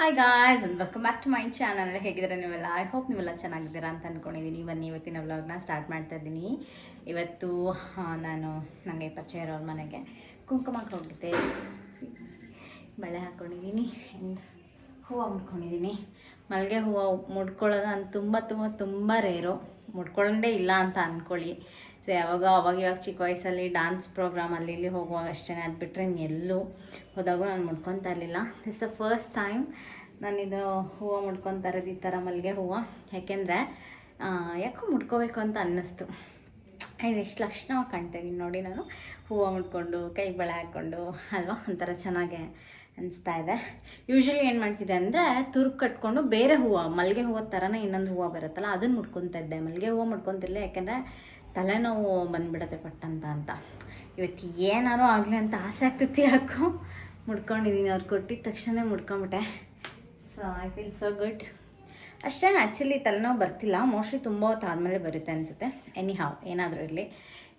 Hi guys and welcome back to my channel ಹೇಗಿದ್ದೀರ ನೀವೆಲ್ಲ? I hope ನೀವೆಲ್ಲ ಚೆನ್ನಾಗಿದ್ದೀರಾ ಅಂತ ಅಂದ್ಕೊಂಡಿದ್ದೀನಿ ಬನ್ನಿ ಇವತ್ತಿನ ವ್ಲಾಗ್ನ ಸ್ಟಾರ್ಟ್ ಮಾಡ್ತಾ ಇದ್ದೀನಿ. ಇವತ್ತು ನಾನು ನನಗೆ ಪರಿಚಯ ಇರೋರ ಮನೆಗೆ ಕುಂಕುಮಕ್ಕೆ ಹೋಗಿದ್ದೆ ಬಳೆ ಹಾಕ್ಕೊಂಡಿದ್ದೀನಿ ಆ್ಯಂಡ್ ಹೂವು ಮುಡ್ಕೊಂಡಿದ್ದೀನಿ. ಮಲ್ಲಿಗೆ ಹೂವು ಮುಡ್ಕೊಳ್ಳೋದು ನಾನು ತುಂಬ ತುಂಬ ತುಂಬ ರೇರು ಮುಡ್ಕೊಳ್ಳೋದೇ ಇಲ್ಲ ಅಂತ ಅಂದ್ಕೊಳ್ಳಿ ಸೊ ಯಾವಾಗ ಅವಾಗ ಇವಾಗ ಚಿಕ್ಕ ವಯಸ್ಸಲ್ಲಿ ಡ್ಯಾನ್ಸ್ ಪ್ರೋಗ್ರಾಮ್ ಅಲ್ಲಿ ಇಲ್ಲಿ ಹೋಗುವಾಗ ಅಷ್ಟೇ ಅದು ಬಿಟ್ಟರೆ ಎಲ್ಲೂ ಹೋದಾಗೂ ನಾನು ಮುಡ್ಕೊತಾ ಇರಲಿಲ್ಲ. ಇಟ್ಸ್ ದ ಫಸ್ಟ್ ಟೈಮ್ ನಾನಿದು ಹೂವು ಮುಡ್ಕೊತಾ ಇರೋದು ಈ ಥರ ಮಲ್ಲಿಗೆ ಹೂವು. ಯಾಕೆಂದರೆ ಯಾಕೋ ಮುಡ್ಕೋಬೇಕು ಅಂತ ಅನ್ನಿಸ್ತು. ಆ್ಯಂಡ್ ಎಷ್ಟು ಲಕ್ಷಣವಾಗಿ ಕಾಣ್ತಾಯಿದ್ದೀನಿ ನೋಡಿ ನಾನು. ಹೂವು ಮುಡ್ಕೊಂಡು, ಕೈ ಬಳೆ ಹಾಕ್ಕೊಂಡು ಅಲ್ವಾ? ಒಂಥರ ಚೆನ್ನಾಗೆ ಅನಿಸ್ತಾ ಇದೆ. ಯೂಶ್ವಲಿ ಏನು ಮಾಡ್ತಿದ್ದೆ ಅಂದರೆ, ತುರ್ಕು ಕಟ್ಕೊಂಡು ಬೇರೆ ಹೂವು, ಮಲ್ಲಿಗೆ ಹೂವು ಥರನೇ ಇನ್ನೊಂದು ಹೂವು ಬರುತ್ತಲ್ಲ ಅದನ್ನು ಮುಡ್ಕೊತಾ ಇದ್ದೆ. ಮಲ್ಲಿಗೆ ಹೂವು ಮುಡ್ಕೊತಿರ್ಲಿಲ್ಲ ಯಾಕೆಂದರೆ ತಲೆನೋವು ಬಂದ್ಬಿಡುತ್ತೆ ಪಟ್ಟಂತ ಅಂತ. ಇವತ್ತು ಏನಾರು ಆಗಲಿ ಅಂತ ಆಸೆ ಆಗ್ತೈತಿ ಯಾಕೋ. ಮುಡ್ಕೊಂಡಿದ್ದೀನಿ ಅವ್ರು ಕೊಟ್ಟಿದ್ದ ತಕ್ಷಣ ಮುಡ್ಕೊಂಬಿಟ್ಟೆ. So I feel so good ಅಷ್ಟೇ ಆ್ಯಕ್ಚುಲಿ ತಲೆನೋವು ಬರ್ತಿಲ್ಲ. ಮೋಸ್ಟ್ಲಿ ತುಂಬ ಹೊತ್ತು ಆದಮೇಲೆ ಬರುತ್ತೆ ಅನಿಸುತ್ತೆ. ಎನಿ ಹಾವ್ ಏನಾದರೂ ಇರಲಿ.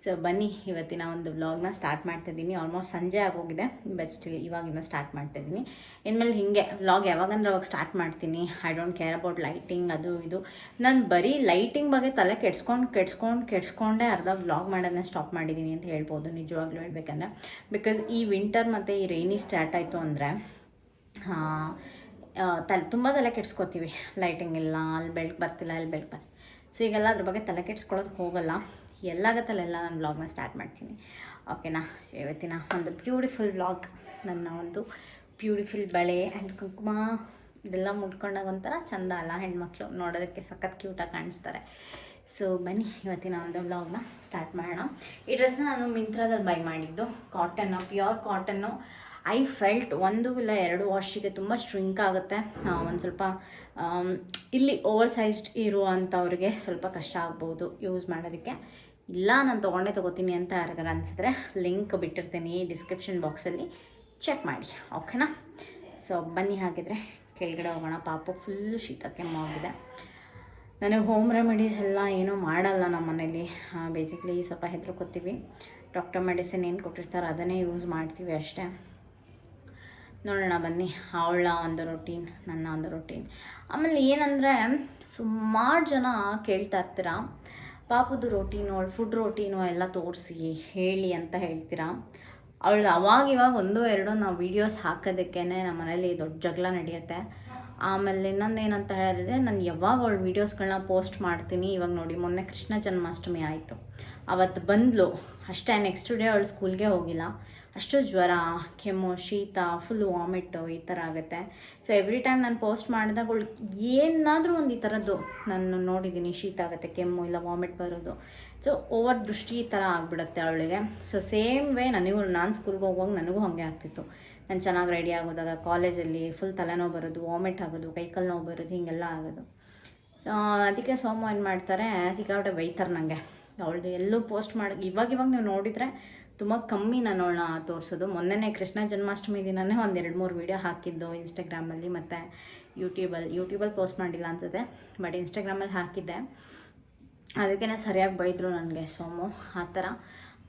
ಸೊ ಬನ್ನಿ, ಇವತ್ತಿನ ಒಂದು ವ್ಲಾಗ್ನ ಸ್ಟಾರ್ಟ್ ಮಾಡ್ತಾಯಿದ್ದೀನಿ ಆಲ್ಮೋಸ್ಟ್ ಸಂಜೆ ಆಗೋಗಿದೆ ಬಟ್ ಸ್ಟಿಲ್ ಇವಾಗಿನ ಸ್ಟಾರ್ಟ್ ಮಾಡ್ತಾಯಿದ್ದೀನಿ ಇನ್ಮೇಲೆ ಹೀಗೆ ವ್ಲಾಗ್ ಯಾವಾಗಂದ್ರೆ ಅವಾಗ ಸ್ಟಾರ್ಟ್ ಮಾಡ್ತೀನಿ. I don't care about lighting ಅದು ಇದು. ನಾನು ಬರೀ ಲೈಟಿಂಗ್ ಬಗ್ಗೆ ತಲೆ ಕೆಡ್ಸ್ಕೊಂಡು ಕೆಡ್ಸ್ಕೊಂಡು, ಕೆಡ್ಸ್ಕೊಂಡೆ ಅರ್ಧ ವ್ಲಾಗ್ ಮಾಡೋದನ್ನ ಸ್ಟಾಪ್ ಮಾಡಿದ್ದೀನಿ ಅಂತ ಹೇಳ್ಬೋದು, ನಿಜವಾಗ್ಲೂ ಹೇಳ್ಬೇಕಂದ್ರೆ. ಬಿಕಾಸ್ ಈ ವಿಂಟರ್ ಮತ್ತು ಈ ರೈನಿ ಸ್ಟಾರ್ಟ್ ಆಯಿತು ಅಂದರೆ ತಲೆ ತುಂಬ ತಲೆ ಕೆಡ್ಸ್ಕೊತೀವಿ. ಲೈಟಿಂಗ್ ಇಲ್ಲ, ಅಲ್ಲಿ ಬೆಳಕು ಬರ್ತಿಲ್ಲ, ಅಲ್ಲಿ ಬೆಳಕು ಬರ್ತಿಲ್ಲ ಸೊ ಈಗೆಲ್ಲ ಅದ್ರ ಬಗ್ಗೆ ತಲೆ ಕೆಡ್ಸ್ಕೊಳ್ಳೋದಕ್ಕೆ ಹೋಗಲ್ಲ. ಎಲ್ಲಾಗತ್ತಲ್ಲೆಲ್ಲ ನಾನು ವ್ಲಾಗ್ನ ಸ್ಟಾರ್ಟ್ ಮಾಡ್ತೀನಿ. ಓಕೆನಾ ಸೊ ಇವತ್ತಿನ ಒಂದು ಬ್ಯೂಟಿಫುಲ್ ವ್ಲಾಗ್ ನನ್ನ ಒಂದು ಬ್ಯೂಟಿಫುಲ್ ಬಳೆ ಆ್ಯಂಡ್ ಕುಂಕುಮ ಇದೆಲ್ಲ ಮುಟ್ಕೊಂಡಾಗ ಒಂಥರ ಚಂದ ಅಲ್ಲ ಹೆಣ್ಮಕ್ಳು. ನೋಡೋದಕ್ಕೆ ಸಖತ್ ಕ್ಯೂಟಾಗಿ ಕಾಣಿಸ್ತಾರೆ. ಸೊ ಬನ್ನಿ, ಇವತ್ತಿನ ಒಂದು ವ್ಲಾಗ್ನ ಸ್ಟಾರ್ಟ್ ಮಾಡೋಣ. ಈ ಡ್ರೆಸ್ನ ನಾನು ಮಿಂತ್ರಾದಲ್ಲಿ ಬೈ ಮಾಡಿದ್ದು. Cotton pure cotton I felt ಒಂದು ಇಲ್ಲ ಎರಡು ವಾಶಿಗೆ ತುಂಬ ಸ್ಟ್ರಿಂಕ್ ಆಗುತ್ತೆ. ಒಂದು ಸ್ವಲ್ಪ ಇಲ್ಲಿ ಓವರ್ ಸೈಜ್ಡ್ ಇರುವಂಥವ್ರಿಗೆ ಸ್ವಲ್ಪ ಕಷ್ಟ ಆಗ್ಬೋದು ಯೂಸ್ ಮಾಡೋದಕ್ಕೆ. ಇಲ್ಲ, ನಾನು ತೊಗೊಂಡೇ ತೊಗೋತೀನಿ ಅಂತ ಯಾರಿಗಾರ ಅನಿಸಿದ್ರೆ ಲಿಂಕ್ ಬಿಟ್ಟಿರ್ತೀನಿ ಡಿಸ್ಕ್ರಿಪ್ಷನ್ ಬಾಕ್ಸಲ್ಲಿ. ಚೆಕ್ ಮಾಡಿ, ಓಕೆನಾ? ಸೊ ಬನ್ನಿ ಹಾಗಿದ್ರೆ ಕೆಳಗಡೆ ಹೋಗೋಣ. ಪಾಪ ಫುಲ್ಲು ಶೀತ ಕೆಮ್ಮಾಗಿದೆ ನನಗೆ ಹೋಮ್ ರೆಮಿಡೀಸ್ ಎಲ್ಲ ಏನೂ ಮಾಡಲ್ಲ ನಮ್ಮ ಮನೇಲಿ. ಬೇಸಿಕ್ಲಿ ಸ್ವಲ್ಪ ಹೆದರ್ಕೋತೀವಿ. ಡಾಕ್ಟರ್ ಮೆಡಿಸಿನ್ ಏನು ಕೊಟ್ಟಿರ್ತಾರೆ ಅದನ್ನೇ ಯೂಸ್ ಮಾಡ್ತೀವಿ ಅಷ್ಟೇ. ನೋಡೋಣ ಬನ್ನಿ, ಅವಳ ಒಂದು ರೊಟೀನ್ ನನ್ನ ಒಂದು ರೊಟೀನ್ ಆಮೇಲೆ ಏನಂದರೆ ಸುಮಾರು ಜನ ಕೇಳ್ತಾ ಇರ್ತೀರ? ಪಾಪದು ರೋಟೀನು ಅವಳು ಫುಡ್ ರೋಟೀನು ಎಲ್ಲ ತೋರಿಸಿ, ಹೇಳಿ ಅಂತ ಹೇಳ್ತೀರಾ? ಅವಳು ಅವಾಗ ಇವಾಗ ಒಂದು ಎರಡು ನಾವು ವೀಡಿಯೋಸ್ ಹಾಕೋದಕ್ಕೇ ನಮ್ಮ ಮನೇಲಿ ದೊಡ್ಡ ಜಗಳ ನಡೆಯುತ್ತೆ. ಆಮೇಲೆ ಇನ್ನೊಂದು ಏನಂತ ಹೇಳಿದ್ರೆ, ನಾನು ಯಾವಾಗ ಅವಳು ವೀಡಿಯೋಸ್ಗಳನ್ನ ಪೋಸ್ಟ್ ಮಾಡ್ತೀನಿ, ಇವಾಗ ನೋಡಿ, ಮೊನ್ನೆ ಕೃಷ್ಣ ಜನ್ಮಾಷ್ಟಮಿ ಆಯಿತು. ಅವತ್ತು ಬಂದಳು ಅಷ್ಟೇ ನೆಕ್ಸ್ಟ್ ಡೇ ಅವಳು ಸ್ಕೂಲ್ಗೆ ಹೋಗಿಲ್ಲ. ಅಷ್ಟು ಜ್ವರ, ಕೆಮ್ಮು, ಶೀತ ಫುಲ್ ವಾಮಿಟು ಈ ಥರ ಆಗುತ್ತೆ. ಸೊ ಎವ್ರಿ ಟೈಮ್ ನಾನು ಪೋಸ್ಟ್ ಮಾಡಿದಾಗ ಏನಾದರೂ ಒಂದು ಈ ಥರದ್ದು ನಾನು ನೋಡಿದ್ದೀನಿ ಶೀತ ಆಗುತ್ತೆ, ಕೆಮ್ಮು ಇಲ್ಲ ವಾಮಿಟ್ ಬರೋದು. ಸೊ ಓವರ್ ದೃಷ್ಟಿ ಈ ಥರ ಆಗಿಬಿಡುತ್ತೆ ಅವಳಿಗೆ. ಸೊ ಸೇಮ್ ವೇ ನನಗೂ, ನಾನು ಸ್ಕೂಲ್ಗೆ ಹೋಗುವಾಗ ನನಗೂ ಹಾಗೆ ಆಗ್ತಿತ್ತು. ನಾನು ಚೆನ್ನಾಗಿ ರೆಡಿ ಆಗೋದಾಗ ಕಾಲೇಜಲ್ಲಿ ಫುಲ್ ತಲೆನೋವು ಬರೋದು ವಾಮಿಟ್ ಆಗೋದು, ಕೈಕಲ್ ನೋವು ಬರೋದು, ಹೀಗೆಲ್ಲ ಆಗೋದು. ಅದಕ್ಕೆ ಸೋಮ ಏನು ಮಾಡ್ತಾರೆ, ಸಿಕ್ಕಾಪಟ್ಟೆ ಬೈತಾರೆ ನನಗೆ ಅವಳದು ಎಲ್ಲೂ ಪೋಸ್ಟ್ ಮಾಡಿ, ಇವಾಗ ಇವಾಗ ನೀವು ನೋಡಿದರೆ ತುಂಬ ಕಮ್ಮಿ ನಾನು ಅವಳನ್ನ ತೋರಿಸೋದು. ಮೊನ್ನೆನೇ ಕೃಷ್ಣ ಜನ್ಮಾಷ್ಟಮಿ ದಿನನೇ ಒಂದು ಎರಡು ಮೂರು ವೀಡಿಯೋ ಹಾಕಿದ್ದು ಇನ್ಸ್ಟಾಗ್ರಾಮಲ್ಲಿ ಮತ್ತು ಯೂಟ್ಯೂಬಲ್ಲಿ ಯೂಟ್ಯೂಬಲ್ಲಿ ಪೋಸ್ಟ್ ಮಾಡಿಲ್ಲ ಅನ್ಸುತ್ತೆ ಬಟ್ ಇನ್ಸ್ಟಾಗ್ರಾಮಲ್ಲಿ ಹಾಕಿದ್ದೆ. ಅದಕ್ಕೆ ಸರಿಯಾಗಿ ಬೈದರು ನನಗೆ ಸೋಮು, ಆ ಥರ.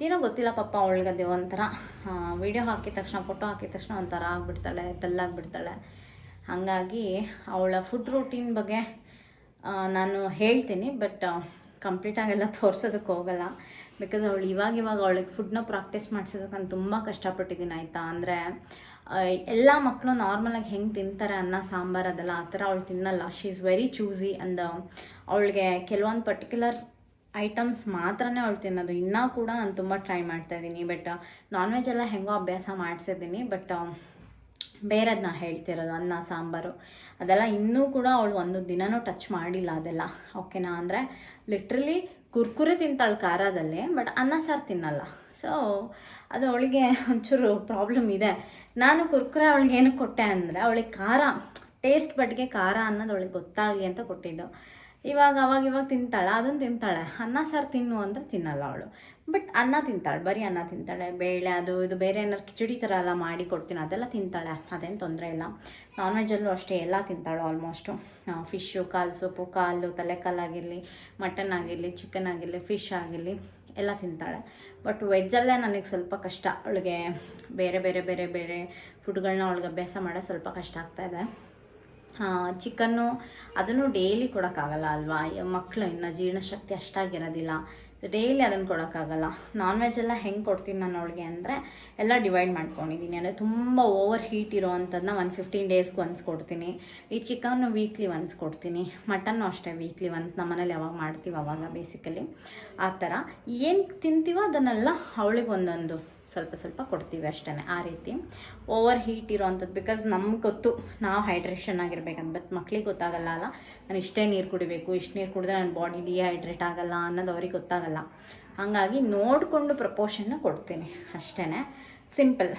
ಏನೋ ಗೊತ್ತಿಲ್ಲ ಪಾಪ ಅವಳಿಗದೆ ಒಂಥರ. ವೀಡಿಯೋ ಹಾಕಿದ ತಕ್ಷಣ ಫೋಟೋ ಹಾಕಿದ ತಕ್ಷಣ ಒಂಥರ ಆಗಿಬಿಡ್ತಾಳೆ ಡಲ್ ಆಗಿಬಿಡ್ತಾಳೆ. ಹಾಗಾಗಿ ಅವಳ ಫುಡ್ ರೂಟೀನ್ ಬಗ್ಗೆ ನಾನು ಹೇಳ್ತೀನಿ ಬಟ್ ಕಂಪ್ಲೀಟಾಗೆಲ್ಲ ತೋರಿಸೋದಕ್ಕೆ ಹೋಗಲ್ಲ. ಬಿಕಾಸ್ ಅವಳು ಇವಾಗ ಇವಾಗ ಅವಳಿಗೆ ಫುಡ್ನ ಪ್ರಾಕ್ಟೀಸ್ ಮಾಡಿಸೋದಕ್ಕೆ ನಾನು ತುಂಬ ಕಷ್ಟಪಟ್ಟಿದ್ದೀನಿ, ಆಯಿತಾ? ಅಂದರೆ ಎಲ್ಲ ಮಕ್ಕಳು ನಾರ್ಮಲಾಗಿ ಹೆಂಗೆ ತಿಂತಾರೆ ಅನ್ನ, ಸಾಂಬಾರು ಅದೆಲ್ಲ ಆ ಥರ ಅವಳು ತಿನ್ನಲ್ಲ. She is very choosy and ಅವಳಿಗೆ ಕೆಲವೊಂದು ಪರ್ಟಿಕ್ಯುಲರ್ ಐಟಮ್ಸ್ ಮಾತ್ರನೇ ಅವಳು ತಿನ್ನೋದು. ಇನ್ನೂ ಕೂಡ ನಾನು ತುಂಬ ಟ್ರೈ ಮಾಡ್ತಾಯಿದ್ದೀನಿ ಬಟ್ ನಾನ್ ವೆಜ್ ಎಲ್ಲ ಹೆಂಗೋ ಅಭ್ಯಾಸ ಮಾಡಿಸಿದ್ದೀನಿ. ಬಟ್ ಬೇರೆದನ್ನ ಹೇಳ್ತಿರೋದು, ಅನ್ನ, ಸಾಂಬಾರು. ಅದೆಲ್ಲ ಇನ್ನೂ ಕೂಡ ಅವಳು ಒಂದು ದಿನನೂ ಟಚ್ ಮಾಡಿಲ್ಲ ಅದೆಲ್ಲ. ಓಕೆನಾ ಅಂದರೆ ಲಿಟ್ರಲಿ ಕುರ್ಕುರೆ ತಿಂತಾಳೆ ಖಾರದಲ್ಲಿ ಬಟ್ ಅನ್ನ ಸಾರು ತಿನ್ನಲ್ಲ. ಸೊ ಅದು ಅವಳಿಗೆ ಒಂಚೂರು ಪ್ರಾಬ್ಲಮ್ ಇದೆ. ನಾನು ಕುರ್ಕುರೆ ಅವಳಿಗೆ ಏನಕ್ಕೆ ಕೊಟ್ಟೆ ಅಂದರೆ, ಅವಳಿಗೆ ಖಾರ ಟೇಸ್ಟ್ ಬಡ್ಗೆ ಖಾರ ಅನ್ನೋದು ಅವಳಿಗೆ ಗೊತ್ತಾಗಲಿ ಅಂತ ಕೊಟ್ಟಿದ್ದು. ಇವಾಗ ಅವಾಗ ಇವಾಗ ತಿಂತಾಳೆ ಅದನ್ನು ತಿಂತಾಳೆ. ಅನ್ನ, ಸಾರು ತಿನ್ನು ಅಂದರೆ ತಿನ್ನಲ್ಲ ಅವಳು. ಬಟ್ ಅನ್ನ ತಿಂತಾಳೆ, ಬರೀ ಅನ್ನ ತಿಂತಾಳೆ. ಬೇಳೆ, ಅದು, ಇದು ಬೇರೆ ಏನಾರು ಕಿಚಡಿ ಥರ ಎಲ್ಲ ಮಾಡಿ ಕೊಡ್ತೀನಿ, ಅದೆಲ್ಲ ತಿಂತಾಳೆ. ಅದೇನು ತೊಂದರೆ ಇಲ್ಲ. ನಾನ್ ವೆಜ್ಜಲ್ಲೂ ಅಷ್ಟೇ, ಎಲ್ಲ ತಿಂತಾಳು ಆಲ್ಮೋಸ್ಟು ಫಿಶ್ಶು ಕಾಲು ಸೊಪ್ಪು, ಕಾಲು, ತಲೆಕಾಲಾಗಿರಲಿ ಮಟನ್ ಆಗಿರಲಿ ಚಿಕನ್ ಆಗಿರಲಿ ಫಿಶ್ ಆಗಿರಲಿ, ಎಲ್ಲ ತಿಂತಾಳೆ. ಬಟ್ ವೆಜ್ಜಲ್ಲೇ ನನಗೆ ಸ್ವಲ್ಪ ಕಷ್ಟ. ಅವಳಿಗೆ ಬೇರೆ ಬೇರೆ ಬೇರೆ ಬೇರೆ ಫುಡ್ಗಳನ್ನ ಅವಳಿಗೆ ಅಭ್ಯಾಸ ಮಾಡೋದು ಸ್ವಲ್ಪ ಕಷ್ಟ ಆಗ್ತಾಯಿದೆ ಚಿಕನ್ನು ಅದನ್ನು ಡೈಲಿ ಕೊಡೋಕ್ಕಾಗಲ್ಲ ಅಲ್ವಾ? ಮಕ್ಕಳು ಇನ್ನು ಜೀರ್ಣಶಕ್ತಿ ಅಷ್ಟಾಗಿರೋದಿಲ್ಲ. ಡೈಲಿ ಅದನ್ನು ಕೊಡೋಕ್ಕಾಗಲ್ಲ. ನಾನ್ ವೆಜ್ ಎಲ್ಲ ಹೆಂಗೆ ಕೊಡ್ತೀನಿ ನಾನು ಅವಳಿಗೆ ಅಂದರೆ, ಎಲ್ಲ ಡಿವೈಡ್ ಮಾಡ್ಕೊಂಡಿದ್ದೀನಿ. ಅಂದರೆ ತುಂಬ ಓವರ್ ಹೀಟ್ ಇರೋ ಅಂಥದ್ದನ್ನ ಒಂದು ಫಿಫ್ಟೀನ್ ಡೇಸ್ಗೆ ಒನ್ಸ್ ಕೊಡ್ತೀನಿ. ಈ ಚಿಕನ್ನು ವೀಕ್ಲಿ ಒನ್ಸ್ ಕೊಡ್ತೀನಿ. ಮಟನ್ನು ಅಷ್ಟೇ ವೀಕ್ಲಿ ಒನ್ಸ್ ನಮ್ಮ ಮನೇಲಿ ಯಾವಾಗ ಮಾಡ್ತೀವಿ ಅವಾಗ ಬೇಸಿಕಲಿ ಆ ಥರ. ಏನು ತಿಂತೀವೋ ಅದನ್ನೆಲ್ಲ ಅವಳಿಗೆ ಒಂದೊಂದು ಸ್ವಲ್ಪ ಸ್ವಲ್ಪ ಕೊಡ್ತೀವಿ ಅಷ್ಟೇ ಆ ರೀತಿ. ಓವರ್ ಹೀಟ್ ಇರೋವಂಥದ್ದು ಬಿಕಾಸ್ ನಮ್ಗೆ ಗೊತ್ತು ನಾವು ಹೈಡ್ರೇಷನ್ ಆಗಿರ್ಬೇಕಂತ ಬಟ್ ಮಕ್ಳಿಗೆ ಗೊತ್ತಾಗಲ್ಲ ಅಲ್ಲ. ನಾನು ಇಷ್ಟೇ ನೀರು ಕುಡಿಬೇಕು, ಇಷ್ಟು ನೀರು ಕುಡಿದ್ರೆ ನನ್ನ ಬಾಡಿ ಡಿಹೈಡ್ರೇಟ್ ಆಗಲ್ಲ ಅನ್ನೋದು ಅವ್ರಿಗೆ ಗೊತ್ತಾಗಲ್ಲ. ಹಾಗಾಗಿ ನೋಡಿಕೊಂಡು ಪ್ರಪೋರ್ಷನ್ನ ಕೊಡ್ತೀನಿ ಅಷ್ಟೇ ಸಿಂಪಲ್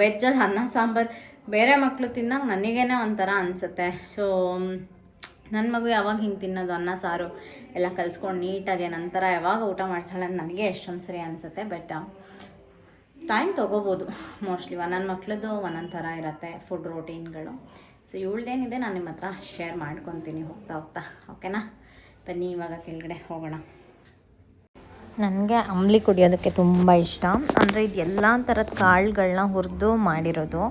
ವೆಜ್ಜಲ್ಲಿ ಅನ್ನ, ಸಾಂಬಾರು ಬೇರೆ ಮಕ್ಕಳು ತಿನ್ನಂಗೆ ನನಗೇನೆ ಒಂಥರ ಅನಿಸುತ್ತೆ. ಸೊ ನನ್ನ ಮಗು ಯಾವಾಗ ಹಿಂಗೆ ತಿನ್ನೋದು, ಅನ್ನ, ಸಾರು ಎಲ್ಲ ಕಲ್ಸ್ಕೊಂಡು ನೀಟಾಗಿ ನಂತರ ಯಾವಾಗ ಊಟ ಮಾಡ್ತಾಳೆ ನನಗೆ ಎಷ್ಟೊಂದು ಸರಿ ಅನಿಸುತ್ತೆ. ಬಟ್ ಟೈಮ್ ತೊಗೋಬೋದು ಮೋಸ್ಟ್ಲಿ ಒಂದೊಂದು ಮಕ್ಳದ್ದು ಒಂದೊಂದು ಥರ ಇರುತ್ತೆ ಫುಡ್ ರೋಟೀನ್ಗಳು ಸೊ ಇವಳ್ದೇನಿದೆ ನಾನು ನಿಮ್ಮ ಹತ್ರ ಶೇರ್ ಮಾಡ್ಕೊತೀನಿ, ಹೋಗ್ತಾ ಹೋಗ್ತಾ. ಓಕೆನಾ ಬನ್ನಿ, ಇವಾಗ ಕೆಳಗಡೆ ಹೋಗೋಣ. ನನಗೆ ಅಂಬ್ಲಿ ಕುಡಿಯೋದಕ್ಕೆ ತುಂಬ ಇಷ್ಟ. ಅಂದರೆ ಇದು ಎಲ್ಲ ಥರದ ಕಾಳುಗಳನ್ನ ಹುರಿದು ಮಾಡಿರೋದು.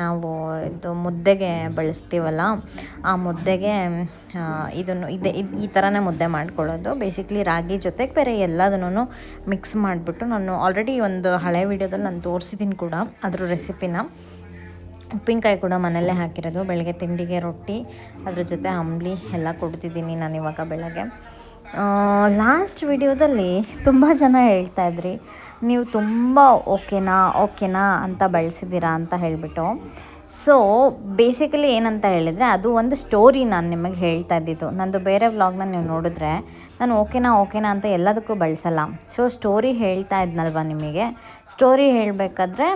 ನಾವು ಇದು ಮುದ್ದೆಗೆ ಬಳಸ್ತೀವಲ್ಲ, ಆ ಮುದ್ದೆಗೆ ಇದನ್ನು ಇದೆ ಈ ಥರನೇ ಮುದ್ದೆ ಮಾಡ್ಕೊಳ್ಳೋದು. ಬೇಸಿಕ್ಲಿ ರಾಗಿ ಜೊತೆಗೆ ಬೇರೆ ಎಲ್ಲದನ್ನು ಮಿಕ್ಸ್ ಮಾಡಿಬಿಟ್ಟು ನಾನು ಆಲ್ರೆಡಿ ಒಂದು ಹಳೆ ವಿಡಿಯೋದಲ್ಲಿ ನಾನು ತೋರಿಸಿದ್ದೀನಿ ಕೂಡ, ಅದ್ರ ರೆಸಿಪಿನ ಉಪ್ಪಿನಕಾಯಿ ಕೂಡ ಮನೆಯಲ್ಲೇ ಹಾಕಿರೋದು, ಬೆಳಗ್ಗೆ ತಿಂಡಿಗೆ ರೊಟ್ಟಿ, ಅದ್ರ ಜೊತೆ ಅಂಬ್ಲಿ ಎಲ್ಲ ಕೊಡ್ತಿದ್ದೀನಿ ನಾನು ಇವಾಗ ಬೆಳಗ್ಗೆ. ಲಾಸ್ಟ್ ವಿಡಿಯೋದಲ್ಲಿ ತುಂಬ ಜನ ಹೇಳ್ತಾ ಇದ್ರಿ ನೀವು ತುಂಬ ಓಕೆನಾ ಓಕೆನಾ ಅಂತ ಬಳಸಿದ್ದೀರಾ ಅಂತ ಹೇಳಿಬಿಟ್ಟು. ಸೊ ಬೇಸಿಕಲಿ ಏನಂತ ಹೇಳಿದರೆ ಅದು ಒಂದು ಸ್ಟೋರಿ ನಾನು ನಿಮಗೆ ಹೇಳ್ತಾ ಇದ್ದಿದ್ದು. ನಂದು ಬೇರೆ ವ್ಲಾಗ್ನ ನೀವು ನೋಡಿದ್ರೆ ನಾನು ಓಕೆನಾ ಓಕೆನಾ ಅಂತ ಎಲ್ಲದಕ್ಕೂ ಬಳಸಲ್ಲ. ಸೊ ಸ್ಟೋರಿ ಹೇಳ್ತಾ ಇದ್ನಲ್ವ ನಿಮಗೆ? ಸ್ಟೋರಿ ಹೇಳಬೇಕಾದ್ರೆ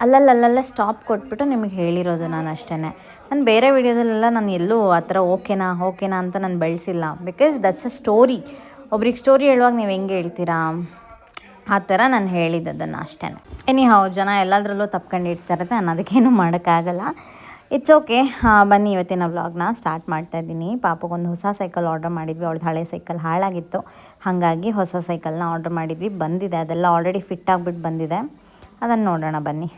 ಅಲ್ಲಲ್ಲಲ್ಲೇ ಸ್ಟಾಪ್ ಕೊಟ್ಬಿಟ್ಟು ನಿಮಗೆ ಹೇಳಿರೋದು ನಾನು ಅಷ್ಟೇ ನಾನು ಬೇರೆ ವಿಡಿಯೋದಲ್ಲೆಲ್ಲ ನಾನು ಎಲ್ಲೂ ಆ ಥರ ಓಕೆನಾ ಓಕೆನಾ ಅಂತ ನಾನು ಬಳಸಿಲ್ಲ. ಬಿಕಾಸ್ ದಟ್ಸ್ ಅ ಸ್ಟೋರಿ ಒಬ್ರಿಗೆ ಸ್ಟೋರಿ ಹೇಳುವಾಗ ನೀವು ಹೆಂಗೆ ಹೇಳ್ತೀರಾ? ಆ ಥರ ನಾನು ಹೇಳಿದ್ದದನ್ನು ಅಷ್ಟೇ ಎನಿ ಹೌ ಜನ ಎಲ್ಲದರಲ್ಲೂ ತಪ್ಕೊಂಡಿರ್ತಾರೆ ಅನ್ನೋದಕ್ಕೇನು ಮಾಡೋಕ್ಕಾಗಲ್ಲ. ಇಟ್ಸ್ ಓಕೆ ಬನ್ನಿ ಇವತ್ತಿನ ವ್ಲಾಗ್ನ ಸ್ಟಾರ್ಟ್ ಮಾಡ್ತಾ ಇದ್ದೀನಿ. ಪಾಪಗೊಂದು ಹೊಸ ಸೈಕಲ್ ಆರ್ಡರ್ ಮಾಡಿದ್ವಿ. ಅವಳದು ಹಳೆ ಸೈಕಲ್ ಹಾಳಾಗಿತ್ತು. ಹಾಗಾಗಿ ಹೊಸ ಸೈಕಲ್ನ ಆರ್ಡರ್ ಮಾಡಿದ್ವಿ. ಬಂದಿದೆ. ಅದೆಲ್ಲ ಆಲ್ರೆಡಿ ಫಿಟ್ ಆಗಿಬಿಟ್ಟು ಬಂದಿದೆ. ಅದನ್ನು ನೋಡೋಣ ಬನ್ನಿ.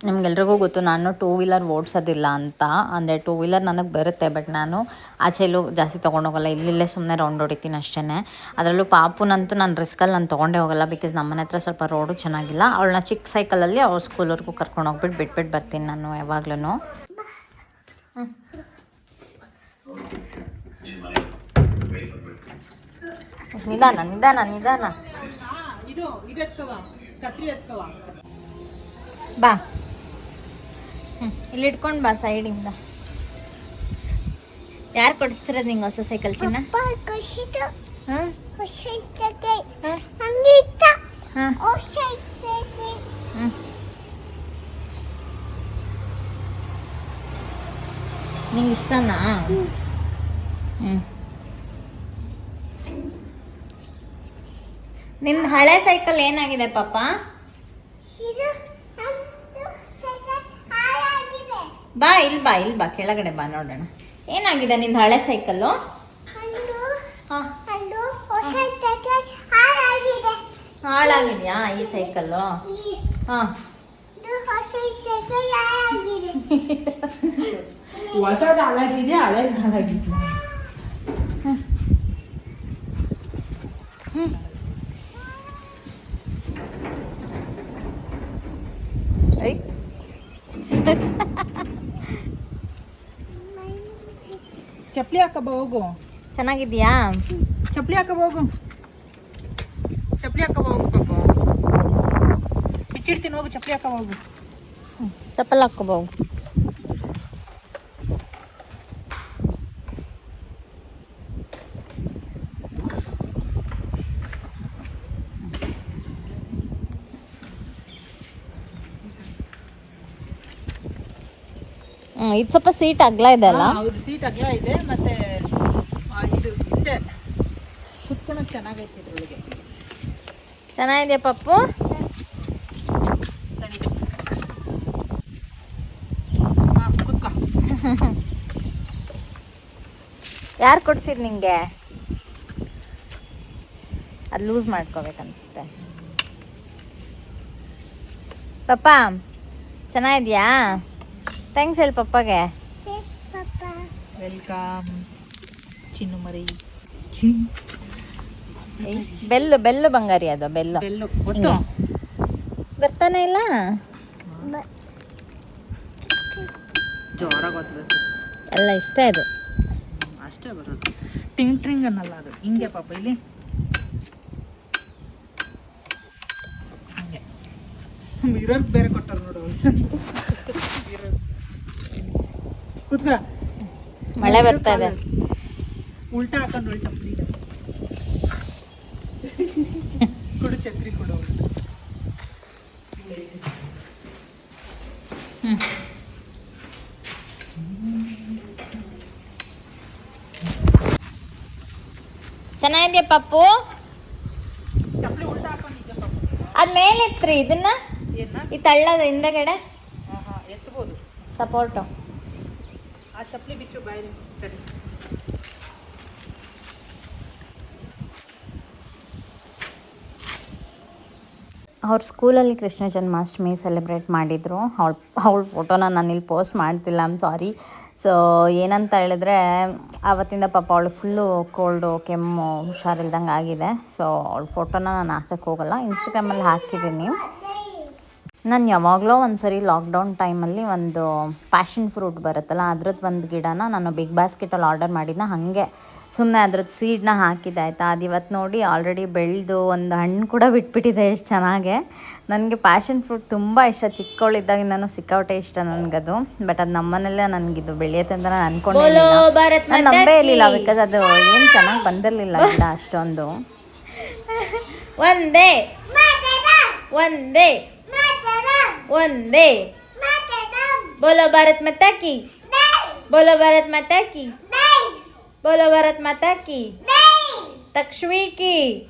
ನಿಮ್ಗೆಲ್ರಿಗೂ ಗೊತ್ತು ನಾನು ಟೂ ವೀಲರ್ ಓಡಿಸೋದಿಲ್ಲ ಅಂತ. ಅಂದರೆ ಟೂ ವೀಲರ್ ನನಗೆ ಬರುತ್ತೆ ಬಟ್ ನಾನು ಆಚೆಲ್ಲೂ ಜಾಸ್ತಿ ತೊಗೊಂಡೋಗಲ್ಲ ಇಲ್ಲಿಲ್ಲೇ ಸುಮ್ಮನೆ ರೌಂಡ್ ಹೊಡಿತೀನಿ ಅಷ್ಟೇ ಅದರಲ್ಲೂ ಪಾಪುನಂತೂ ನಾನು ರಿಸ್ಕಲ್ಲಿ ನಾನು ತೊಗೊಂಡೇ ಹೋಗಲ್ಲ ಬಿಕಾಸ್ ನಮ್ಮ ಮನೆ ಹತ್ರ ಸ್ವಲ್ಪ ರೋಡು ಚೆನ್ನಾಗಿಲ್ಲ. ಅವಳನ್ನ ಚಿಕ್ಕ ಸೈಕಲಲ್ಲಿ ಅವ್ರ ಸ್ಕೂಲ್ವರೆಗೂ ಕರ್ಕೊಂಡು ಹೋಗ್ಬಿಟ್ಟು ಬಿಟ್ಬಿಟ್ಟು ಬರ್ತೀನಿ ನಾನು ಯಾವಾಗ್ಲೂ ನಿಧಾನ ನಿಧಾನ ನಿಧಾನ. ಬಾ. ಹ್ಞೂ ಇಲ್ಲಿ ಇಟ್ಕೊಂಡು ಬಾ ಸೈಡಿಂದ ಯಾರು ಕೊಡಿಸ್ತೀರ ನಿಂಗೆ ಹೊಸ ಸೈಕಲ್ ಚಿನ್ನ? ಹಾಂ? ಹಾಂ? ಹ್ಞೂ ನಿಂಗೆ ಇಷ್ಟನಾ? ಹ್ಞೂ ನಿನ್ನ ಹಳೆ ಸೈಕಲ್ ಏನಾಗಿದೆ ಪಾಪ? ಬಾ ಇಲ್ಲಿ ಬಾ ಇಲ್ಲಿ ಬಾ ಕೆಳಗಡೆ ಬಾ ನೋಡೋಣ. ಏನಾಗಿದೆ ನಿಂದು ಹಳೆ ಸೈಕಲ್ಲು ಹಾಂ. ಹಾಳಾಗಿದೆಯಾ ಈ ಸೈಕಲ್ಲು ಹಾಂ. ಹೊಸದು ಹಾಳಾಗಿದೆ ಹಳೇದು ಹಾಳಾಗಿದೆ ಐ ಚಪ್ಲಿ ಹಾಕಬ ಹೋಗು. ಚೆನ್ನಾಗಿದ್ಯಾ ಚಪ್ಪಲಿ ಹಾಕಬ ಹೋಗು. ಚಪ್ಪಲಿ ಹಾಕಬ ಹೋಗು ಪಾಪ. ಬಿಚ್ಚಿಡ್ತೀನಿ ಹೋಗು ಚಪ್ಪಲಿ ಹಾಕಬ ಹೋಗು. ಚಪ್ಪಲ್ ಹಾಕ್ಕೋಬಹುದು ಹ್ಮ್ ಇದು ಸ್ವಲ್ಪ ಸೀಟ್ ಅಗ್ಲ ಇದೆ ಅಲ್ಲ? ಹೌದು ಸೀಟ್ ಅಗಲ ಇದೆ ಮತ್ತೆ ಇದು ಇದೆ ಕುತ್ಕೊಳಕ್ ಚೆನ್ನಾಗೈತೆ ಇದ್ರೊಳಗೆ. ಚೆನ್ನಾಗಿದೆ ಪಪ್ಪು? ಯಾರು ಕೊಡ್ಸಿದ್ ನಿಂಗೆ? ಅದು ಲೂಸ್ ಮಾಡ್ಕೋಬೇಕನ್ಸುತ್ತೆ. ಪಪ್ಪ ಚೆನ್ನಾಗಿದ್ಯಾ? ಥ್ಯಾಂಕ್ಸ್ ಹೇಳಿ ಪಪ್ಪಾಗೆ ವೆಲ್ಕಮ್ ಚಿನ್ನು ಮರಿ ಬೆಲ್ಲು ಬೆಲ್ಲು ಬಂಗಾರಿ ಅದು ಬೆಲ್ಲು. ಬರ್ತಾನೆ ಇಲ್ಲ? ಎಲ್ಲ ಇಷ್ಟ ಇದು ಅಷ್ಟೇ ಬರೋದು. ಟಿಂಗ್ ಟ್ರಿಂಗ್ ಅನ್ನಲ್ಲ ಅದು. ಹಿಂಗೆ ಪಾಪ ಇಲ್ಲಿ. ಹಂಗೆ. ಮಿರರ್ ಬೇರೆ ಕೊಟ್ಟರು ನೋಡು ಮಿರರ್ ಕೂತ್ಕ. ಮಳೆ ಬರ್ತಾ ಇದೆ ಉಲ್ಟಾ ಹಾಕೊಂಡು ಒಳ್ಳೆ ಚಪ್ಪಲಿ ಕೊಡು ಚಕ್ರಿ ಕೊಡು. ಚೆನ್ನಾಗಿದೆಯಾ ಪಪ್ಪು? ಅದ್ ಮೇಲೆ ಎತ್ರಿ ಇದನ್ನ ಈ ತಳ್ಳದ ಹಿಂದಗಡೆ? ಸಪೋರ್ಟು ಚಪ್ಪಲಿ ಬಿಚ್ಚು, ಬಾಯಿ ಸರಿ. ಅವ್ರ ಸ್ಕೂಲಲ್ಲಿ ಕೃಷ್ಣ ಜನ್ಮಾಷ್ಟಮಿ ಸೆಲೆಬ್ರೇಟ್ ಮಾಡಿದರು. ಅವಳ ಅವಳ ಫೋಟೋನ ನಾನು ಇಲ್ಲಿ ಪೋಸ್ಟ್ ಮಾಡ್ತಿಲ್ಲ ಆಮ್ ಸಾರಿ ಸೊ ಏನಂತ ಹೇಳಿದ್ರೆ ಆವತ್ತಿಂದ ಪಾಪ ಅವಳು ಫುಲ್ಲು ಕೋಲ್ಡು ಕೆಮ್ಮು ಹುಷಾರಿಲ್ದಂಗೆ ಆಗಿದೆ ಸೊ ಅವಳ ಫೋಟೋನ ನಾನು ಹಾಕೋಕ್ಕೆ ಹೋಗಲ್ಲ. ಇನ್ಸ್ಟಾಗ್ರಾಮಲ್ಲಿ ಹಾಕಿದ್ದೀನಿ. ನಾನು ಯಾವಾಗಲೋ ಒಂದು ಸರಿ ಲಾಕ್ಡೌನ್ ಟೈಮಲ್ಲಿ ಒಂದು ಪ್ಯಾಷನ್ ಫ್ರೂಟ್ ಬರುತ್ತಲ್ಲ ಅದ್ರದ್ದು ಒಂದು ಗಿಡನ ನಾನು ಬಿಗ್ ಬಾಸ್ಕೆಟಲ್ಲಿ ಆರ್ಡರ್ ಮಾಡಿದ್ನ ಹಾಗೆ. ಸುಮ್ಮನೆ ಅದ್ರದ್ದು ಸೀಡ್ನ ಹಾಕಿದ್ದೆ ಆಯಿತಾ? ಅದು ಇವತ್ತು ನೋಡಿ ಆಲ್ರೆಡಿ ಬೆಳೆದು ಒಂದು ಹಣ್ಣು ಕೂಡ ಬಿಟ್ಬಿಟ್ಟಿದೆ ಎಷ್ಟು ಚೆನ್ನಾಗೆ. ನನಗೆ ಪ್ಯಾಷನ್ ಫ್ರೂಟ್ ತುಂಬ ಇಷ್ಟ. ಚಿಕ್ಕವಳಿದ್ದಾಗಿಂದನೂ ಸಿಕ್ಕಾಪಟ್ಟೆ ಇಷ್ಟ ನನಗದು. ಬಟ್ ಅದು ನಮ್ಮನೆಲ್ಲ ನನಗಿದು ಬೆಳೆಯುತ್ತೆ ಅಂತ ನಾನು ಅನ್ಕೊಂಡೇ ಭಾರತ್ ನಾನು ನಂಬೇ ಇರಲಿಲ್ಲ ಬಿಕಾಸ್ ಅದು ಏನು ಚೆನ್ನಾಗಿ ಬಂದಿರಲಿಲ್ಲ ಗಿಡ ಅಷ್ಟೊಂದು. ಒಂದೇ. ಒಂದೇ. Kunde. Bolo barat mataki. Bolo barat mataki. Bolo barat mataki. Takshwiki.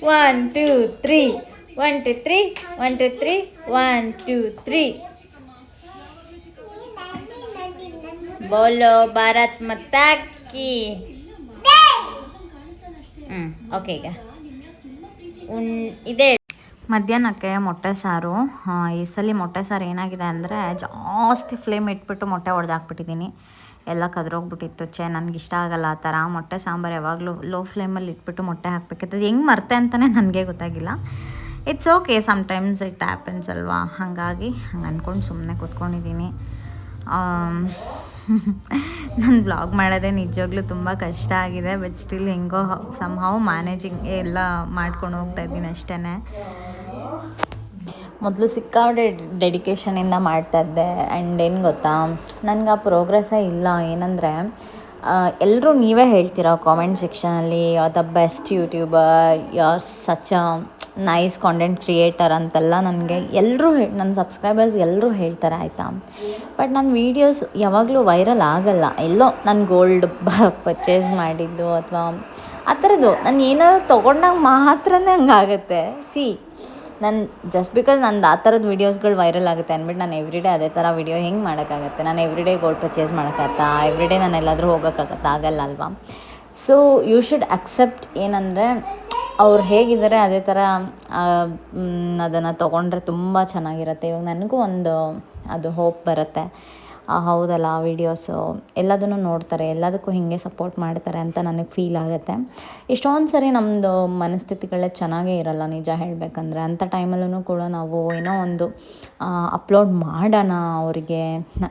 One, two, three. One, two, three. One, two, three. One, two, three. Bolo barat mataki. ಹ್ಞೂ ಓಕೆ ಈಗ ಉನ್ ಇದೆ. ಮಧ್ಯಾಹ್ನಕ್ಕೆ ಮೊಟ್ಟೆ ಸಾರು. ಈ ಸಲ ಮೊಟ್ಟೆ ಸಾರು ಏನಾಗಿದೆ ಅಂದರೆ ಜಾಸ್ತಿ ಫ್ಲೇಮ್ ಇಟ್ಬಿಟ್ಟು ಮೊಟ್ಟೆ ಹೊಡೆದಾಕ್ಬಿಟ್ಟಿದ್ದೀನಿ ಎಲ್ಲ ಕದ್ರೋಗ್ಬಿಟ್ಟಿತ್ತು. ಚೇ ನನಗೆ ಇಷ್ಟ ಆಗಲ್ಲ ಆ ಥರ. ಮೊಟ್ಟೆ ಸಾಂಬಾರು ಯಾವಾಗಲೂ ಲೋ ಫ್ಲೇಮಲ್ಲಿ ಇಟ್ಬಿಟ್ಟು ಮೊಟ್ಟೆ ಹಾಕ್ಬೇಕಿತ್ತು. ಹೆಂಗೆ ಮರ್ತೆ ಅಂತಲೇ ನನಗೆ ಗೊತ್ತಾಗಿಲ್ಲ. It's okay sometimes it happens ಅಲ್ವಾ? ಹಾಗಾಗಿ ಹಂಗೆ ಅಂದ್ಕೊಂಡು ಸುಮ್ಮನೆ ಕೂತ್ಕೊಂಡಿದ್ದೀನಿ. ನಾನು ಬ್ಲಾಗ್ ಮಾಡೋದೇ ನಿಜವಾಗ್ಲೂ ತುಂಬ ಕಷ್ಟ ಆಗಿದೆ ಬಟ್ ಸ್ಟಿಲ್ ಹೆಂಗೋ ಸಮ್ ಹೌ ಮ್ಯಾನೇಜಿಂಗ್ ಎಲ್ಲ ಮಾಡ್ಕೊಂಡು ಹೋಗ್ತಾ ಇದ್ದೀನಿ ಅಷ್ಟೇ ಮೊದಲು ಸಿಕ್ಕಾಪಟ್ಟೆ ಡೆಡಿಕೇಷನಿಂದ ಮಾಡ್ತಾ ಇದ್ದೆ. ಆ್ಯಂಡ್ ಏನು ಗೊತ್ತಾ, ನನಗೆ ಆ ಪ್ರೋಗ್ರೆಸ್ಸೇ ಇಲ್ಲ. ಏನಂದರೆ ಎಲ್ಲರೂ ನೀವೇ ಹೇಳ್ತೀರಾ ಕಾಮೆಂಟ್ ಸೆಕ್ಷನಲ್ಲಿ ದ ಬೆಸ್ಟ್ ಯೂಟ್ಯೂಬರ್ ಯಾರ್ ಸಚ್ ನೈಸ್ ಕಾಂಟೆಂಟ್ ಕ್ರಿಯೇಟರ್ ಅಂತೆಲ್ಲ ನನಗೆ ಎಲ್ಲರೂ ಹೇಳಿ ನನ್ನ ಸಬ್ಸ್ಕ್ರೈಬರ್ಸ್ ಎಲ್ಲರೂ ಹೇಳ್ತಾರೆ, ಆಯಿತಾ? ಬಟ್ ನನ್ನ ವೀಡಿಯೋಸ್ ಯಾವಾಗಲೂ ವೈರಲ್ ಆಗಲ್ಲ. ಎಲ್ಲೋ ನಾನು ಗೋಲ್ಡ್ ಪರ್ಚೇಸ್ ಮಾಡಿದ್ದು ಅಥವಾ ಆ ಥರದ್ದು. ನಾನು ಏನಾದರೂ ತೊಗೊಂಡಾಗ ಮಾತ್ರನೇ ಹಂಗಾಗತ್ತೆ. ಸಿ ನಾನು ಜಸ್ಟ್ ಬಿಕಾಸ್ ನಂದು ಆ ಥರದ ವೀಡಿಯೋಸ್ಗಳು ವೈರಲ್ ಆಗುತ್ತೆ ಅಂದ್ಬಿಟ್ಟು ನಾನು ಎವ್ರಿಡೇ ಅದೇ ಥರ ವೀಡಿಯೋ ಹೆಂಗೆ ಮಾಡೋಕ್ಕಾಗತ್ತೆ? ನಾನು ಎವ್ರಿಡೇ ಗೋಲ್ಡ್ ಪರ್ಚೇಸ್ ಮಾಡೋಕ್ಕಾಗತ್ತಾ? ಎವ್ರಿಡೇ ನಾನು ಎಲ್ಲಾದರೂ ಹೋಗೋಕ್ಕಾಗತ್ತಾ? ಆಗಲ್ಲ ಅಲ್ವಾ? ಸೊ ಯು ಶುಡ್ ಅಕ್ಸೆಪ್ಟ್ ಏನಂದರೆ ಅವ್ರು ಹೇಗಿದ್ದಾರೆ ಅದೇ ಥರ ಅದನ್ನು ತೊಗೊಂಡ್ರೆ ತುಂಬ ಚೆನ್ನಾಗಿರುತ್ತೆ. ಇವಾಗ ನನಗೂ ಒಂದು ಅದು ಹೋಪ್ ಬರುತ್ತೆ. ಹೌದಲ್ಲ ವಿಡಿಯೋಸು ಎಲ್ಲದನ್ನು ನೋಡ್ತಾರೆ, ಎಲ್ಲದಕ್ಕೂ ಹೀಗೆ ಸಪೋರ್ಟ್ ಮಾಡ್ತಾರೆ ಅಂತ ನನಗೆ ಫೀಲ್ ಆಗುತ್ತೆ. ಇಷ್ಟೊಂದು ಸರಿ ನಮ್ಮದು ಮನಸ್ಥಿತಿಗಳೇ ಚೆನ್ನಾಗೇ ಇರಲ್ಲ, ನಿಜ ಹೇಳಬೇಕಂದ್ರೆ. ಅಂಥ ಟೈಮಲ್ಲೂ ಕೂಡ ನಾವು ಏನೋ ಒಂದು ಅಪ್ಲೋಡ್ ಮಾಡೋಣ ಅವರಿಗೆ.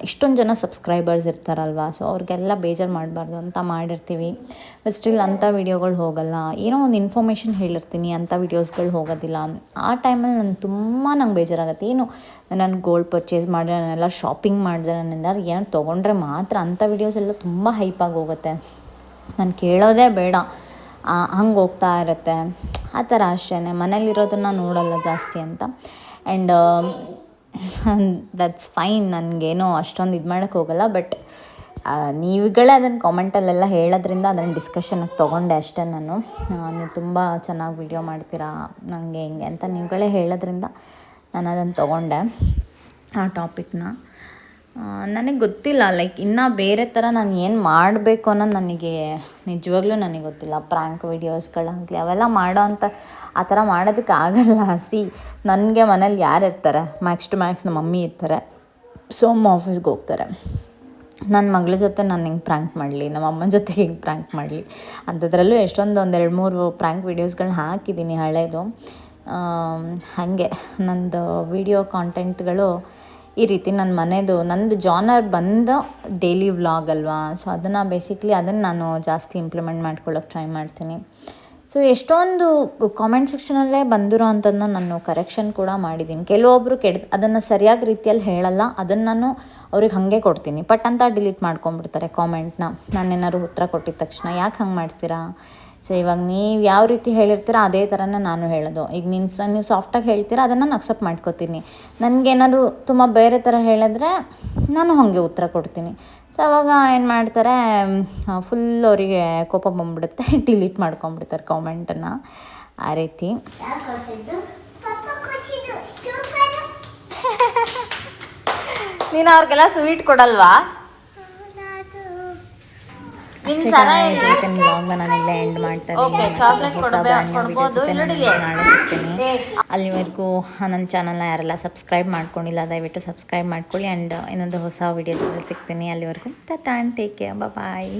ಇಷ್ಟೊಂದು ಜನ ಸಬ್ಸ್ಕ್ರೈಬರ್ಸ್ ಇರ್ತಾರಲ್ವ ಸೊ ಅವ್ರಿಗೆಲ್ಲ ಬೇಜಾರು ಮಾಡಬಾರ್ದು ಅಂತ ಮಾಡಿರ್ತೀವಿ. ಬಟ್ ಸ್ಟಿಲ್ ಅಂಥ ವೀಡಿಯೋಗಳು ಹೋಗಲ್ಲ. ಏನೋ ಒಂದು ಇನ್ಫಾರ್ಮೇಷನ್ ಹೇಳಿರ್ತೀನಿ, ಅಂಥ ವೀಡಿಯೋಸ್ಗಳು ಹೋಗೋದಿಲ್ಲ. ಆ ಟೈಮಲ್ಲಿ ನಾನು ತುಂಬ ನಂಗೆ ಬೇಜಾರಾಗುತ್ತೆ. ಏನು, ನಾನು ಗೋಲ್ಡ್ ಪರ್ಚೇಸ್ ಮಾಡಿದೆ, ನಾನೆಲ್ಲ ಶಾಪಿಂಗ್ ಮಾಡಿದೆ, ನಾನು ಏನಾದ್ರು ಏನೋ ತೊಗೊಂಡ್ರೆ ಮಾತ್ರ ಅಂಥ ವೀಡಿಯೋಸ್ ಎಲ್ಲ ತುಂಬ ಹೈಪಾಗಿ ಹೋಗುತ್ತೆ. ನಾನು ಕೇಳೋದೇ ಬೇಡ. ಹಂಗೆ ಹೋಗ್ತಾ ಇರುತ್ತೆ. ಆ ಥರ ಅಷ್ಟೇ ಮನೇಲಿರೋದನ್ನು ನೋಡಲ್ಲ ಜಾಸ್ತಿ ಅಂತ. ಆ್ಯಂಡ್ ದಟ್ಸ್ ಫೈನ್ ನನಗೇನು ಅಷ್ಟೊಂದು ಇದು ಮಾಡೋಕ್ಕೆ ಹೋಗಲ್ಲ. ಬಟ್ ನೀವುಗಳೇ ಅದನ್ನು ಕಾಮೆಂಟಲ್ಲೆಲ್ಲ ಹೇಳೋದ್ರಿಂದ ಅದನ್ನು ಡಿಸ್ಕಷನ್ಗೆ ತೊಗೊಂಡೆ ಅಷ್ಟೇ ನಾನು. ನೀವು ತುಂಬ ಚೆನ್ನಾಗಿ ವಿಡಿಯೋ ಮಾಡ್ತೀರಾ ನನಗೆ ಹಿಂಗೆ ಅಂತ ನೀವುಗಳೇ ಹೇಳೋದ್ರಿಂದ ನಾನು ಅದನ್ನು ತೊಗೊಂಡೆ ಆ ಟಾಪಿಕ್ನ ನನಗೆ ಗೊತ್ತಿಲ್ಲ ಲೈಕ್ ಇನ್ನೂ ಬೇರೆ ಥರ ನಾನು ಏನು ಮಾಡಬೇಕು ಅನ್ನೋದು ನನಗೆ ನಿಜವಾಗ್ಲೂ ನನಗೆ ಗೊತ್ತಿಲ್ಲ. ಪ್ರ್ಯಾಂಕ್ ವೀಡಿಯೋಸ್ಗಳಾಗಲಿ ಅವೆಲ್ಲ ಮಾಡೋ ಅಂಥ ಆ ಥರ ಮಾಡೋದಕ್ಕೆ ಆಗಲ್ಲ. ಸಿ, ನನಗೆ ಮನೇಲಿ ಯಾರು ಇರ್ತಾರೆ? ಮ್ಯಾಕ್ಸ್ ಟು ಮ್ಯಾಕ್ಸ್ ನಮ್ಮ ಮಮ್ಮಿ ಇರ್ತಾರೆ. ಸೋಮ್ ಆಫೀಸ್ಗೆ ಹೋಗ್ತಾರೆ. ನನ್ನ ಮಗಳ ಜೊತೆ ನಾನು ಹೆಂಗೆ ಪ್ರ್ಯಾಂಕ್ ಮಾಡಲಿ? ನಮ್ಮ ಅಮ್ಮನ ಜೊತೆಗೆ ಹೆಂಗೆ ಪ್ರ್ಯಾಂಕ್ ಮಾಡಲಿ? ಅಂಥದ್ರಲ್ಲೂ ಎಷ್ಟೊಂದು ಒಂದು ಎರಡು ಮೂರು ಪ್ರ್ಯಾಂಕ್ ವೀಡಿಯೋಸ್ಗಳನ್ನ ಹಾಕಿದ್ದೀನಿ ಹಳೇದು. ಹಾಗೆ, ನಂದು ವಿಡಿಯೋ ಕಾಂಟೆಂಟ್ಗಳು ಈ ರೀತಿ ನನ್ನ ಮನೆಯದು ನಂದು ಜಾನರ್ ಬಂದ ಡೈಲಿ ವ್ಲಾಗ್ ಅಲ್ವಾ? ಸೊ ಅದನ್ನು ಬೇಸಿಕ್ಲಿ ಅದನ್ನು ನಾನು ಜಾಸ್ತಿ ಇಂಪ್ಲಿಮೆಂಟ್ ಮಾಡ್ಕೊಳ್ಳೋಕೆ ಟ್ರೈ ಮಾಡ್ತೀನಿ. ಸೊ ಎಷ್ಟೊಂದು ಕಾಮೆಂಟ್ ಸೆಕ್ಷನಲ್ಲೇ ಬಂದಿರೋ ಅಂಥದ್ದನ್ನ ನಾನು ಕರೆಕ್ಷನ್ ಕೂಡ ಮಾಡಿದ್ದೀನಿ ಕೆಲವೊಬ್ಬರು ಕೆಡ್, ಅದನ್ನು ಸರಿಯಾಗಿ ರೀತಿಯಲ್ಲಿ ಹೇಳಲ್ಲ, ಅದನ್ನು ನಾನು ಅವ್ರಿಗೆ ಹಾಗೆ ಕೊಡ್ತೀನಿ. ಬಟ್ ಅಂತ ಡಿಲೀಟ್ ಮಾಡ್ಕೊಂಬಿಡ್ತಾರೆ ಕಾಮೆಂಟ್ನ ನಾನೇನಾದ್ರು ಉತ್ತರ ಕೊಟ್ಟಿದ ತಕ್ಷಣ. ಯಾಕೆ ಹಂಗೆ ಮಾಡ್ತೀರಾ? ಸೊ ಇವಾಗ ನೀವು ಯಾವ ರೀತಿ ಹೇಳಿರ್ತೀರ ಅದೇ ಥರನೇ ನಾನು ಹೇಳೋದು. ಈಗ ನೀನು ಸ, ನೀವು ಸಾಫ್ಟಾಗಿ ಹೇಳ್ತೀರಾ, ಅದನ್ನು ನಾನು ಅಕ್ಸೆಪ್ಟ್ ಮಾಡ್ಕೋತೀನಿ. ನನಗೇನಾದ್ರು ತುಂಬ ಬೇರೆ ಥರ ಹೇಳಿದ್ರೆ ನಾನು ಹಾಗೆ ಉತ್ತರ ಕೊಡ್ತೀನಿ. ಸೊ ಅವಾಗ ಏನು ಮಾಡ್ತಾರೆ ಫುಲ್ ಅವರಿಗೆ ಕೋಪ ಬಂದ್ಬಿಡುತ್ತೆ ಡಿಲೀಟ್ ಮಾಡ್ಕೊಂಬಿಡ್ತಾರೆ ಕಾಮೆಂಟನ್ನು ಆ ರೀತಿ. ನೀನು ಅವ್ರಿಗೆಲ್ಲ ಸ್ವೀಟ್ ಕೊಡಲ್ವಾ? ಅಷ್ಟೇ ಬ್ಲಾಗ್ನ ಎಂಡ್ ಮಾಡ್ತಾ ಇದ್ದೀನಿ. ಹೊಸ brand new video ಜೊತೆ ನಾಳೆ ಸಿಗ್ತೀನಿ. ಅಲ್ಲಿವರೆಗೂ ನನ್ನ ಚಾನಲ್ನ ಯಾರೆಲ್ಲ ಸಬ್ಸ್ಕ್ರೈಬ್ ಮಾಡ್ಕೊಂಡಿಲ್ಲ ದಯವಿಟ್ಟು ಸಬ್ಸ್ಕ್ರೈಬ್ ಮಾಡ್ಕೊಳ್ಳಿ. ಆ್ಯಂಡ್ ಇನ್ನೊಂದು ಹೊಸ ವಿಡಿಯೋ ಜೊತೆ ಸಿಗ್ತೀನಿ. ಅಲ್ಲಿವರೆಗೂ tata and take care bye